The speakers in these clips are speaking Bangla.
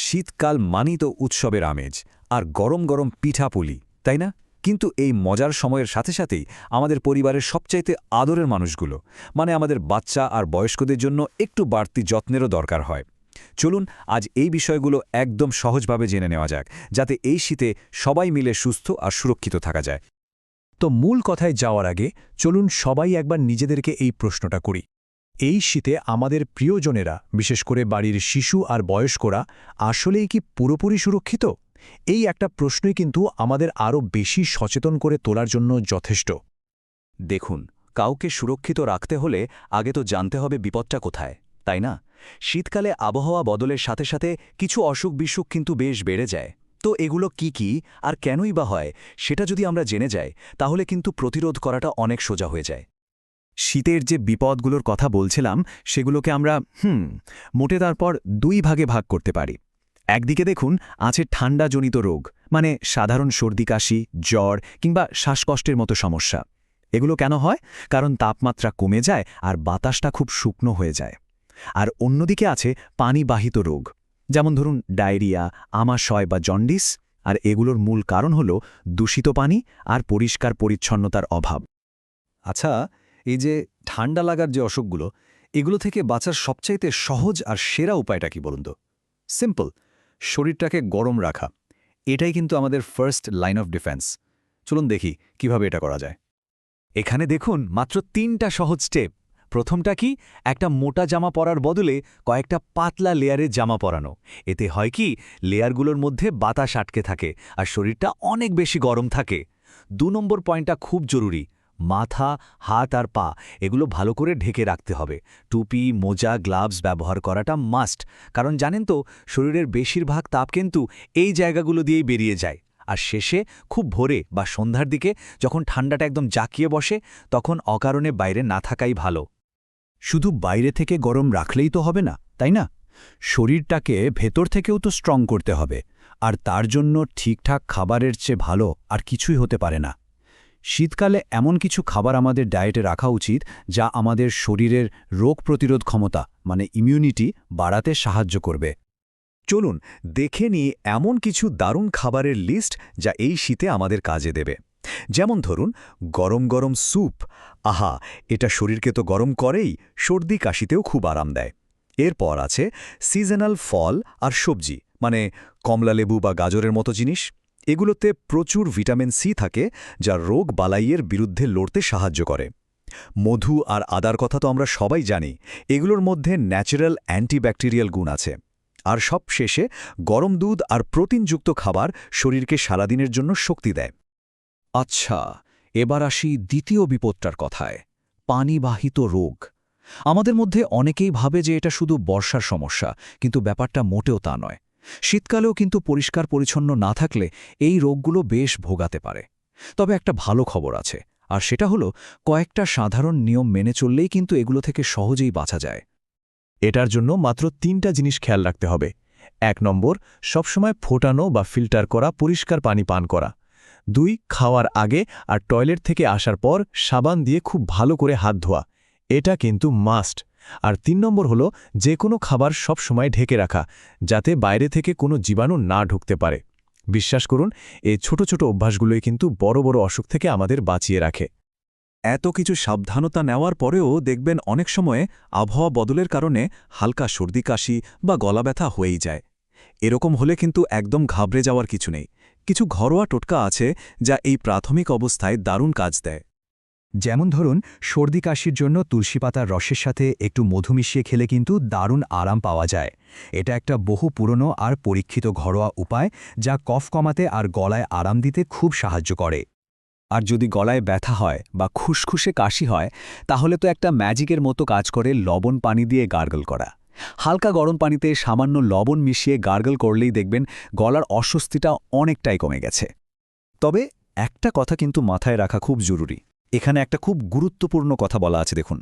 শীতকাল মানি তো উৎসবের আমেজ আর গরম গরম পিঠাপুলি তাই না? কিন্তু এই মজার সময়ের সাথে সাথেই আমাদের পরিবারের সবচাইতে আদরের মানুষগুলো মানে আমাদের বাচ্চা আর বয়স্কদের জন্য একটু বাড়তি যত্নেরও দরকার হয়। চলুন আজ এই বিষয়গুলো একদম সহজভাবে জেনে নেওয়া যাক, যাতে এই শীতে সবাই মিলে সুস্থ আর সুরক্ষিত থাকা যায়। তো মূল কথায় যাওয়ার আগে চলুন সবাই একবার নিজেদেরকে এই প্রশ্নটা করি। এই শীতে আমাদের প্রিয়জনেরা, বিশেষ করে বাড়ির শিশু আর বয়স্করা, আসলেই কি পুরোপুরি সুরক্ষিত? এই একটা প্রশ্নই কিন্তু আমাদের আরও বেশি সচেতন করে তোলার জন্য যথেষ্ট। দেখুন, কাউকে সুরক্ষিত রাখতে হলে আগে তো জানতে হবে বিপদটা কোথায়, তাই না? শীতকালে আবহাওয়া বদলের সাথে সাথে কিছু অসুখ বিসুখ কিন্তু বেশ বেড়ে যায়। তো এগুলো কি কি আর কেনই বা হয়, সেটা যদি আমরা জেনে যাই, তাহলে কিন্তু প্রতিরোধ করাটা অনেক সোজা হয়ে যায়। শীতের যে বিপদগুলোর কথা বলছিলাম, সেগুলোকে আমরা, হুম, মোটে তারপর দুই ভাগে ভাগ করতে পারি। একদিকে দেখুন, আছে ঠান্ডাজনিত রোগ মানে সাধারণ সর্দি কাশি, জ্বর কিংবা শ্বাসকষ্টের মতো সমস্যা। এগুলো কেন হয়? কারণ তাপমাত্রা কমে যায় আর বাতাসটা খুব শুকনো হয়ে যায়। আর অন্যদিকে আছে পানিবাহিত রোগ, যেমন ধরুন ডায়রিয়া, আমাশয় বা জন্ডিস, আর এগুলোর মূল কারণ হল দূষিত পানি আর পরিষ্কার পরিচ্ছন্নতার অভাব। আচ্ছা এই যে ঠান্ডা লাগার যে অসুখগুলো, এগুলো থেকে বাঁচার সবচাইতে সহজ আর সেরা উপায়টা কি বলুন তো? সিম্পল শরীরটাকে গরম রাখা। এটাই কিন্তু আমাদের ফার্স্ট লাইন অফ ডিফেন্স চলুন দেখি কীভাবে এটা করা যায়। এখানে দেখুন, মাত্র তিনটা সহজ স্টেপ প্রথমটা কি? একটা মোটা জামা পরার বদলে কয়েকটা পাতলা লেয়ারের জামা পরানো। এতে হয় কি? লেয়ারগুলোর মধ্যে বাতাস আটকে থাকে আর শরীরটা অনেক বেশি গরম থাকে। দু নম্বর পয়েন্টটা খুব জরুরি। মাথা, হাত আর পা, এগুলো ভালো করে ঢেকে রাখতে হবে। টুপি, মোজা, গ্লাভস ব্যবহার করাটা মাস্ট। কারণ জানেন তো, শরীরের বেশিরভাগ তাপ কিন্তু এই জায়গাগুলো দিয়েই বেরিয়ে যায়। আর শেষে খুব ভোরে বা সন্ধ্যার দিকে যখন ঠান্ডাটা একদম জাকিয়ে বসে, তখন অকারণে বাইরে না থাকাই ভালো। শুধু বাইরে থেকে গরম রাখলেই তো হবে না, তাই না? শরীরটাকে ভেতর থেকেও তো স্ট্রং করতে হবে। আর তার জন্য ঠিকঠাক খাবারের চেয়ে ভালো আর কিছুই হতে পারে না। শীতকালে এমন কিছু খাবার আমাদের ডায়েটে রাখা উচিত যা আমাদের শরীরের রোগ প্রতিরোধ ক্ষমতা মানে ইমিউনিটি বাড়াতে সাহায্য করবে। চলুন দেখে নিই এমন কিছু দারুণ খাবারের লিস্ট যা এই শীতে আমাদের কাজে দেবে। যেমন ধরুন, গরম গরম স্যুপ আহা, এটা শরীরকে তো গরম করেই, সর্দি কাশিতেও খুব আরাম দেয়। এরপর আছে সিজনাল ফল আর সবজি মানে কমলালেবু বা গাজরের মতো জিনিস। এগুলোতে প্রচুর ভিটামিন সি থাকে, যা রোগ বালাইয়ের বিরুদ্ধে লড়তে সাহায্য করে। মধু আর আদার কথা তো আমরা সবাই জানি, এগুলোর মধ্যে ন্যাচারাল অ্যান্টিব্যাকটেরিয়াল গুণ আছে। আর সব শেষে গরম দুধ আর প্রোটিনযুক্ত খাবার শরীরকে সারাদিনের জন্য শক্তি দেয়। আচ্ছা এবার আসি দ্বিতীয় বিপদটার কথায়, পানিবাহিত রোগ। আমাদের মধ্যে অনেকেই ভাবে যে এটা শুধু বর্ষার সমস্যা, কিন্তু ব্যাপারটা মোটেও তা নয়। শীতকালেও কিন্তু পরিষ্কার পরিচ্ছন্ন না থাকলে এই রোগগুলো বেশ ভোগাতে পারে। তবে একটা ভালো খবর আছে, আর সেটা হলো কয়েকটা সাধারণ নিয়ম মেনে চললেই কিন্তু এগুলো থেকে সহজেই বাঁচা যায়। এটার জন্য মাত্র তিনটা জিনিস খেয়াল রাখতে হবে। এক নম্বর, সবসময় ফোটানো বা ফিল্টার করা, পরিষ্কার পানি পান করা। দুই, খাওয়ার আগে আর টয়লেট থেকে আসার পর সাবান দিয়ে খুব ভালো করে হাত ধোয়া। এটা কিন্তু মাস্ট। আর তিন নম্বর হলো যে কোনো খাবার সব সময় ঢেকে রাখা, যাতে বাইরে থেকে কোনো জীবাণু না ঢুকতে পারে। বিশ্বাস করুন, এই ছোট ছোট অভ্যাসগুলোই কিন্তু বড় বড় অসুখ থেকে আমাদের বাঁচিয়ে রাখে। এত কিছু সাবধানতা নেওয়ার পরেও দেখবেন অনেক সময়ে আবহাওয়া বদলের কারণে হালকা সর্দি কাশি বা গলা ব্যথা হয়েই যায়। এরকম হলে কিন্তু একদম ঘাবড়ে যাওয়ার কিছু নেই। কিছু ঘরোয়া টোটকা আছে যা এই প্রাথমিক অবস্থায় দারুণ কাজ দেয়। যেমন ধরুন, সর্দি কাশির জন্য তুলসী পাতার রসের সাথে একটু মধু মিশিয়ে খেলে কিন্তু দারুণ আরাম পাওয়া যায়। এটা একটা বহু পুরনো আর পরীক্ষিত ঘরোয়া উপায় যা কফ কমাতে আর গলায় আরাম দিতে খুব সাহায্য করে। আর যদি গলায় ব্যথা হয় বা খুসখুসে কাশি হয়, তাহলে তো একটা ম্যাজিকের মতো কাজ করে লবণ পানি দিয়ে গার্গল করা। হালকা গরম পানিতে সামান্য লবণ মিশিয়ে গার্গল করলেই দেখবেন গলার অস্বস্তিটা অনেকটাই কমে গেছে। তবে একটা কথা কিন্তু মাথায় রাখা খুব জরুরি। এখানে একটা খুব গুরুত্বপূর্ণ কথা বলা আছে, দেখুন।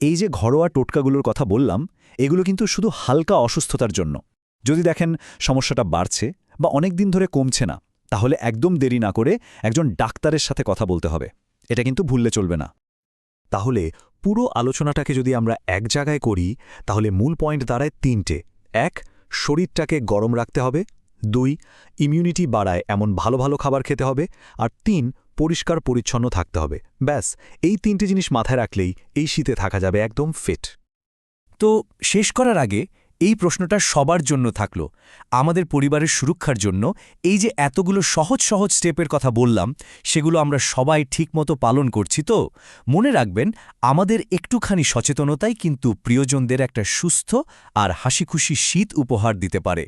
এই যে ঘরোয়া টোটকাগুলোর কথা বললাম, এগুলো কিন্তু শুধু হালকা অসুস্থতার জন্য। যদি দেখেন সমস্যাটা বাড়ছে বা অনেক দিন ধরে কমছে না, তাহলে একদম দেরি না করে একজন ডাক্তারের সাথে কথা বলতে হবে। এটা কিন্তু ভুললে চলবে না। তাহলে পুরো আলোচনাটাকে যদি আমরা এক জায়গায় করি, তাহলে মূল পয়েন্ট দাঁড়ায় তিনটে। এক, শরীরটাকে গরম রাখতে হবে। দুই ইমিউনিটি বাড়ায় এমন ভালো ভালো খাবার খেতে হবে। আর তিন পরিষ্কার পরিচ্ছন্ন থাকতে হবে। ব্যাস, এই তিনটে জিনিস মাথায় রাখলেই এই শীতে থাকা যাবে একদম ফিট তো শেষ করার আগে এই প্রশ্নটা সবার জন্য থাকল। আমাদের পরিবারের সুরক্ষার জন্য এই যে এতগুলো সহজ সহজ স্টেপের কথা বললাম, সেগুলো আমরা সবাই ঠিকমতো পালন করছি তো। মনে রাখবেন, আমাদের একটুখানি সচেতনতাই কিন্তু প্রিয়জনদের একটা সুস্থ আর হাসিখুশি শীত উপহার দিতে পারে।